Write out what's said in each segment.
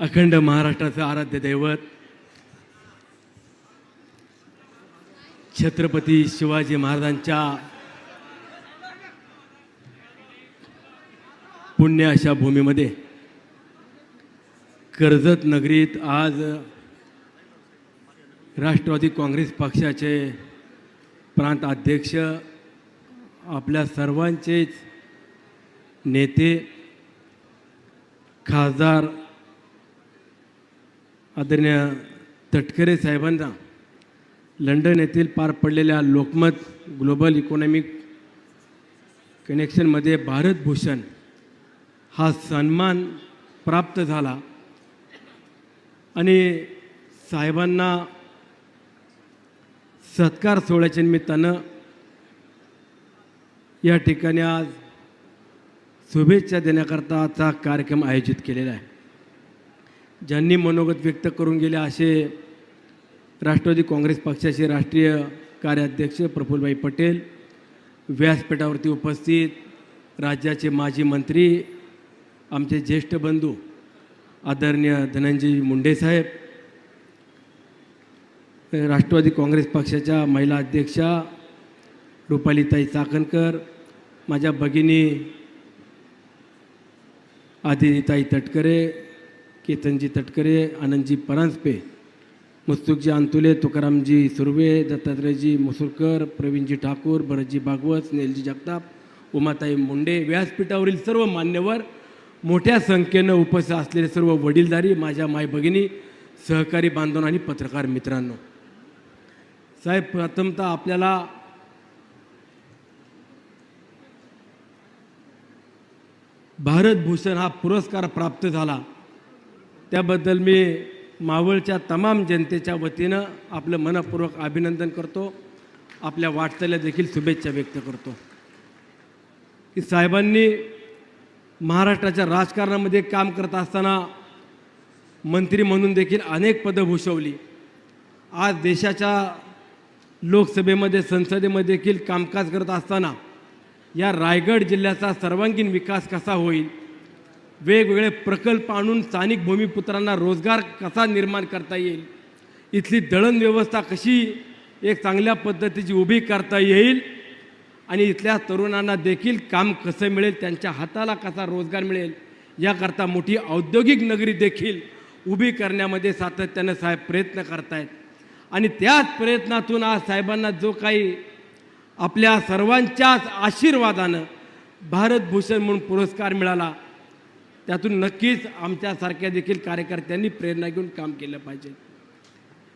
अखंड महाराष्ट्राचं आराध्य दैवत छत्रपती शिवाजी महाराजांच्या पुण्य अशा भूमीमध्ये कर्जत नगरीत आज राष्ट्रवादी काँग्रेस पक्षाचे प्रांत अध्यक्ष आपल्या सर्वांचेच नेते खासदार आदरणीय तटकरे साहेबांना लंडन येथील पार पडलेल्या लोकमत ग्लोबल इकॉनॉमिक कनेक्शनमध्ये भारतभूषण हा सन्मान प्राप्त झाला. आणि साहेबांना सत्कार सोहळ्याच्या निमित्तानं या ठिकाणी आज शुभेच्छा देण्याकरता कार्यक्रम आयोजित केलेला आहे. ज्यांनी मनोगत व्यक्त करून गेले असे राष्ट्रवादी काँग्रेस पक्षाचे राष्ट्रीय कार्याध्यक्ष प्रफुल्लभाई पटेल व्यासपीठावरती उपस्थित राज्याचे माजी मंत्री आमचे ज्येष्ठ बंधू आदरणीय धनंजय मुंडेसाहेब राष्ट्रवादी काँग्रेस पक्षाच्या महिला अध्यक्षा रुपालीताई चाकणकर माझ्या भगिनी आदिताई तटकरे केतनजी तटकरे आनंदजी परांजपे मुस्तुकजी अंतुले तुकारामजी सुर्वे दत्तात्रयजी मुसुरकर प्रवीणजी ठाकूर भरतजी भागवत स्नेलजी जगताप उमाताई मुंडे व्यासपीठावरील सर्व मान्यवर मोठ्या संख्येनं उपस्थित असलेले सर्व वडीलधारी माझ्या माय भगिनी सहकारी बांधव आणि पत्रकार मित्रांनो. साहेब प्रथमतः आपल्याला भारतभूषण हा पुरस्कार प्राप्त झाला. त्याबद्दल मी मावळच्या तमाम जनतेच्या वतीनं आपलं मनपूर्वक अभिनंदन करतो. आपल्या वाटचाल्या देखील शुभेच्छा व्यक्त करतो. की साहेबांनी महाराष्ट्राच्या राजकारणामध्ये काम करत असताना मंत्री म्हणून देखील अनेक पदं भूषवली. आज देशाच्या लोकसभेमध्ये संसदेमध्ये देखील कामकाज करत असताना या रायगड जिल्ह्याचा सर्वांगीण विकास कसा होईल वेगवेगळे प्रकल्प आणून स्थानिक भूमिपुत्रांना रोजगार कसा निर्माण करता येईल? इथली दळण व्यवस्था कशी एक चांगल्या पद्धतीची उभी करता येईल? आणि इथल्या तरुणांना देखील काम कसं मिळेल? त्यांच्या हाताला कसा रोजगार मिळेल? याकरता मोठी औद्योगिक नगरी देखील उभी करण्यामध्ये सातत्यानं साहेब प्रयत्न करतायत. आणि त्याच प्रयत्नातून आज साहेबांना जो काही आपल्या सर्वांच्याच आशीर्वादानं भारतभूषण म्हणून पुरस्कार मिळाला त्यातून नक्कीच आमच्यासारख्या देखील कार्यकर्त्यांनी प्रेरणा घेऊन काम केलं पाहिजे.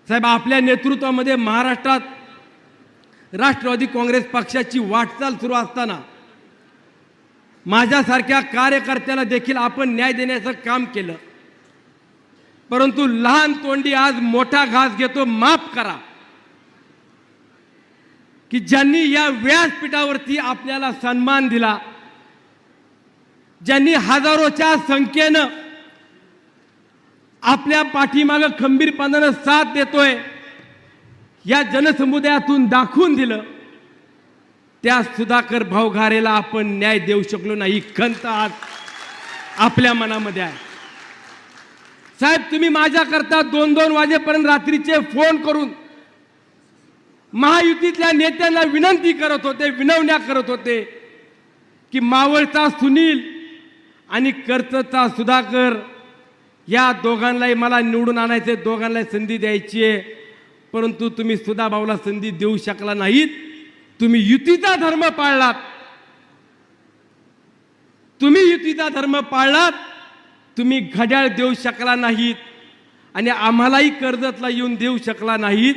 साहेब आपल्या नेतृत्वामध्ये महाराष्ट्रात राष्ट्रवादी काँग्रेस पक्षाची वाटचाल सुरू असताना माझ्यासारख्या कार्यकर्त्याला देखील आपण न्याय देण्याचं काम केलं. परंतु लहान तोंडी आज मोठा घास घेतो माफ करा. की ज्यांनी या व्यासपीठावरती आपल्याला सन्मान दिला ज्यांनी हजारोच्या संख्येनं आपल्या पाठीमागं खंबीरपणानं साथ देतोय या जनसमुदायातून दाखवून दिलं त्या सुधाकर भावघारेला आपण न्याय देऊ शकलो नाही. खंत आज आपल्या मनामध्ये आहे. साहेब तुम्ही माझ्याकरता दोन दोन वाजेपर्यंत रात्रीचे फोन करून महायुतीतल्या नेत्यांना विनंती करत होते विनवण्या करत होते की मावळचा सुनील आणि कर्जचा सुधाकर या दोघांनाही मला निवडून आणायचे दोघांना संधी द्यायची आहे. परंतु तुम्ही सुधाभाऊला संधी देऊ शकला नाहीत. तुम्ही युतीचा धर्म पाळलात. तुम्ही युतीचा धर्म पाळलात. तुम्ही घड्याळ देऊ शकला नाहीत. आणि आम्हालाही कर्जतला येऊन देऊ शकला नाहीत.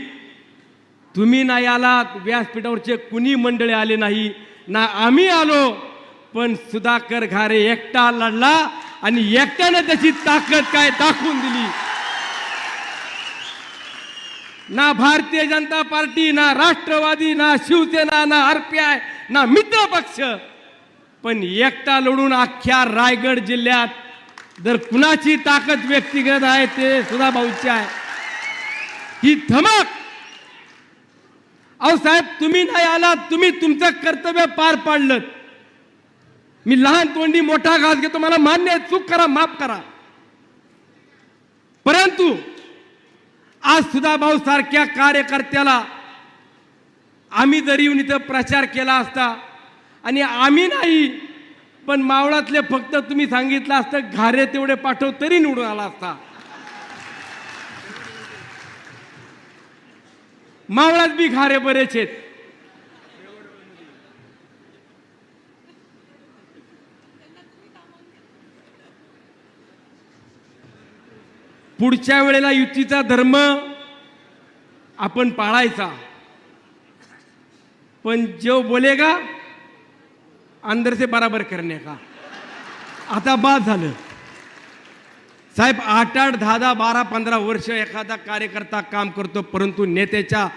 तुम्ही नाही आलात व्यासपीठावरचे कुणी मंडळी आले नाही. ना आम्ही आलो. पण सुधाकर घारे एकटा लढला आणि एकट्याने त्याची ताकद काय दाखवून दिली. ना भारतीय जनता पार्टी ना राष्ट्रवादी ना शिवसेना ना आरपीआय ना मित्र पक्ष. पण एकटा लढून अख्ख्या रायगड जिल्ह्यात जर कुणाची ताकद व्यक्तिगत आहे ते सुधा भाऊची आहे. ही धमक. अहो साहेब तुम्ही नाही आलात तुम्ही तुमचं कर्तव्य पार पाडलं मी लहान तोंडी मोठा घास घेतो मला मान्य आहे चूक करा माफ करा. परंतु आज सुधाभाऊ सारख्या कार्यकर्त्याला आम्ही जरी येऊन इथं प्रचार केला असता आणि आम्ही नाही पण मावळातले फक्त तुम्ही सांगितलं असतं घारे तेवढे पाठव तरी निवडून आला असता. मावळात बी घारे बरेच आहेत. पुढच्या वेळेला युतीचा धर्म आपण पाळायचा. पण जो बोलेगा अंदर से बराबर करणे का? आता बाद झालं. साहेब आठ आठ दहा दहा बारा पंधरा वर्ष एखादा कार्यकर्ता काम करतो परंतु नेत्याच्या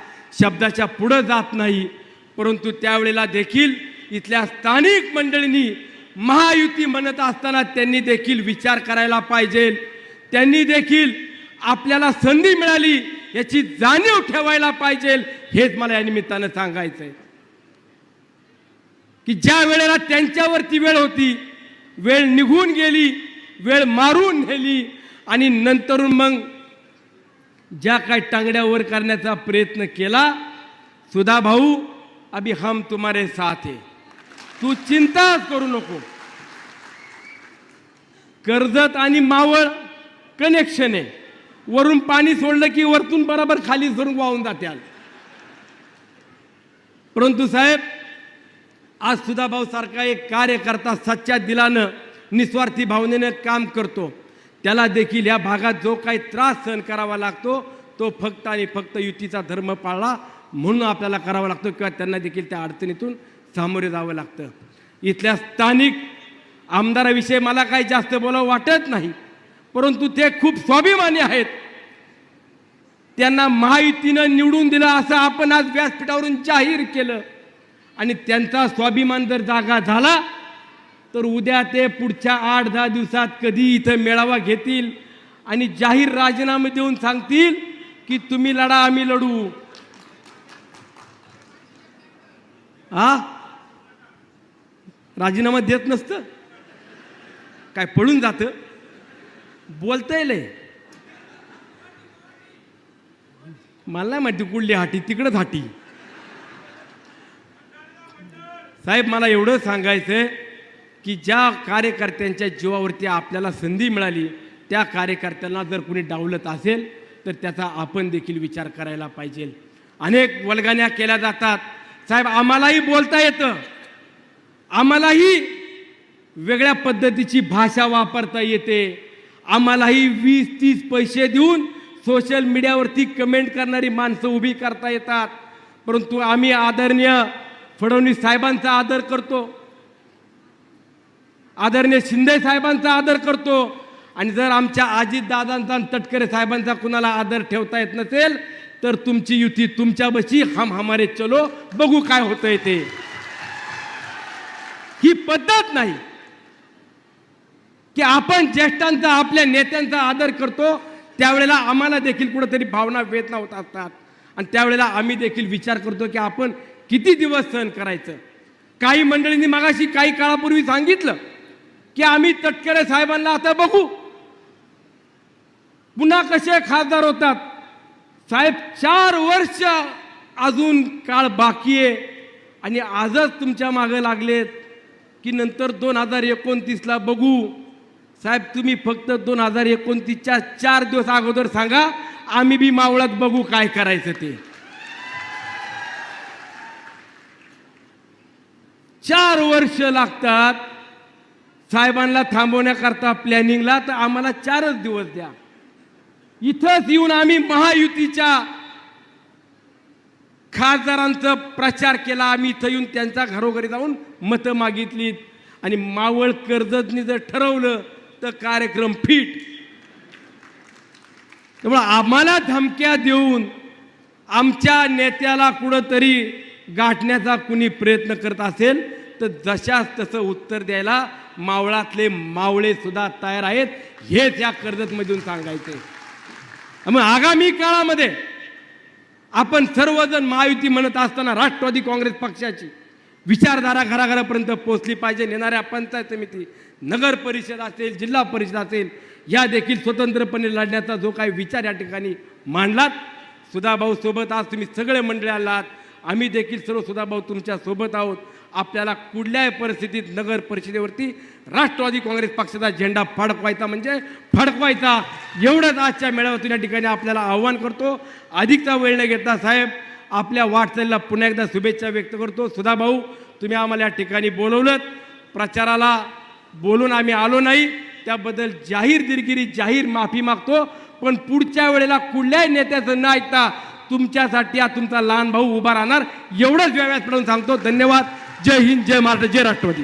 शब्दाच्या पुढं जात नाही. परंतु त्यावेळेला देखील इथल्या स्थानिक मंडळींनी महायुती म्हणत असताना त्यांनी देखील विचार करायला पाहिजे. त्यांनी देखील आपल्याला संधी मिळाली याची जाणीव ठेवायला पाहिजे. हेच मला या निमित्तानं सांगायचं आहे की ज्या वेळेला त्यांच्यावरती वेळ होती वेळ निघून गेली वेळ मारून नेली आणि नंतरून मग ज्या काय टांगड्यावर करण्याचा प्रयत्न केला सुधा भाऊ अभी हम तुम्हारे साथ. आहे तू चिंताच करू नको. कर्जत आणि मावळ कनेक्शन आहे. वरून पाणी सोडलं की वरतून बरोबर खाली धरून वाहून जात्याल परंतु साहेब आज सुधाभाऊ सारखा एक कार्यकर्ता सच्च्या दिलानं निस्वार्थी भावनेनं काम करतो. त्याला देखील या भागात जो काही त्रास सहन करावा लागतो तो फक्त आणि फक्त युतीचा धर्म पाळला म्हणून आपल्याला करावा लागतो किंवा त्यांना देखील त्या अडचणीतून सामोरे जावं लागतं. इथल्या स्थानिक आमदाराविषयी मला काही जास्त बोलावं वाटत नाही. परंतु ते खूप स्वाभिमानी आहेत. त्यांना महायुतीनं निवडून दिलं असं आपण आज व्यासपीठावरून जाहीर केलं. आणि त्यांचा स्वाभिमान जर जागा झाला तर उद्या ते पुढच्या आठ दहा दिवसात कधी इथं मेळावा घेतील आणि जाहीर राजीनामे देऊन सांगतील की तुम्ही लढा आम्ही लढू. हा राजीनामा देत नसतं? काय पळून जातं? बोलता येईल मला नाही माहिती कुठली हाटी तिकडंच हाटी. साहेब मला एवढं सांगायचं की ज्या कार्यकर्त्यांच्या जीवावरती आपल्याला संधी मिळाली त्या कार्यकर्त्यांना जर कुणी डावलत असेल तर त्याचा आपण देखील विचार करायला पाहिजे. अनेक वल्गान्या केल्या जातात. साहेब आम्हालाही बोलता येतं. आम्हालाही वेगळ्या पद्धतीची भाषा वापरता येते. आम्हालाही वीस तीस पैसे देऊन सोशल मीडियावरती कमेंट करणारी माणसं उभी करता येतात. परंतु आम्ही आदरणीय फडणवीस साहेबांचा आदर करतो. आदरणीय शिंदे साहेबांचा आदर करतो. आणि जर आमच्या अजितदादांचा आणि तटकरे साहेबांचा कुणाला आदर ठेवता येत नसेल तर तुमची युती तुमच्या बशी हम हमारे चलो बघू काय होतंय ते. ही पद्धत नाही. की आपण ज्येष्ठांचा आपल्या नेत्यांचा आदर करतो त्यावेळेला आम्हाला देखील कुठंतरी भावना वेदना होत असतात. आणि त्यावेळेला आम्ही देखील विचार करतो की आपण किती दिवस सहन करायचं? काही मंडळींनी मागाशी काही काळापूर्वी सांगितलं की आम्ही तटकरे साहेबांना आता बघू. पुन्हा कसे खासदार होतात? साहेब चार वर्ष अजून काळ बाकी आहे आणि आजच तुमच्या मागं लागलेत की नंतर दोन हजार एकोणतीसला बघू. साहेब तुम्ही फक्त दोन हजार एकोणतीसच्या चार दिवस अगोदर सांगा आम्ही बी मावळात बघू काय करायचं ते. चार वर्ष लागतात. साहेबांना थांबवण्याकरता प्लॅनिंगला तर आम्हाला चारच दिवस द्या. इथंच येऊन आम्ही महायुतीच्या खासदारांचा प्रचार केला. आम्ही इथं येऊन त्यांचा घरोघरी जाऊन मतं मागितलीत. आणि मावळ कर्जतनी जर ठरवलं तर कार्यक्रम फिट. त्यामुळं आम्हाला धमक्या देऊन आमच्या नेत्याला कुठंतरी गाठण्याचा कुणी प्रयत्न करत असेल तर जशाच तसं उत्तर द्यायला मावळातले मावळे सुद्धा तयार आहेत. हेच या कर्जतमधून सांगायचे मग आगामी काळामध्ये आपण सर्वजण महायुती म्हणत असताना राष्ट्रवादी काँग्रेस पक्षाची विचारधारा घराघरापर्यंत पोहोचली पाहिजे. येणाऱ्या पंचायत समिती नगर परिषद असेल जिल्हा परिषद असेल या देखील स्वतंत्रपणे लढण्याचा जो काही विचार या ठिकाणी मांडलात. सुधाभाऊ सोबत आज तुम्ही सगळे मंडळी आलात. आम्ही देखील सर्व सुधाभाऊ तुमच्यासोबत आहोत. आपल्याला कुठल्याही परिस्थितीत नगर परिषदेवरती राष्ट्रवादी काँग्रेस पक्षाचा झेंडा फडकवायचा म्हणजे फडकवायचा. एवढंच आजच्या मेळाव्यातून या ठिकाणी आपल्याला आव्हान करतो. अधिकचा वेळ न घेता साहेब आपल्या वाटचालीला पुन्हा एकदा शुभेच्छा व्यक्त करतो. सुधाभाऊ तुम्ही आम्हाला या ठिकाणी बोलवलं प्रचाराला बोलून आम्ही आलो नाही. त्याबद्दल जाहीर दिलगिरी जाहीर माफी मागतो. पण पुढच्या वेळेला कुठल्याही नेत्याचं न ऐकता तुमच्यासाठी हा तुमचा लहान भाऊ उभा राहणार. एवढंच व्याव्यास पडून सांगतो. धन्यवाद. जय हिंद जय महाराष्ट्र जय राष्ट्रवादी.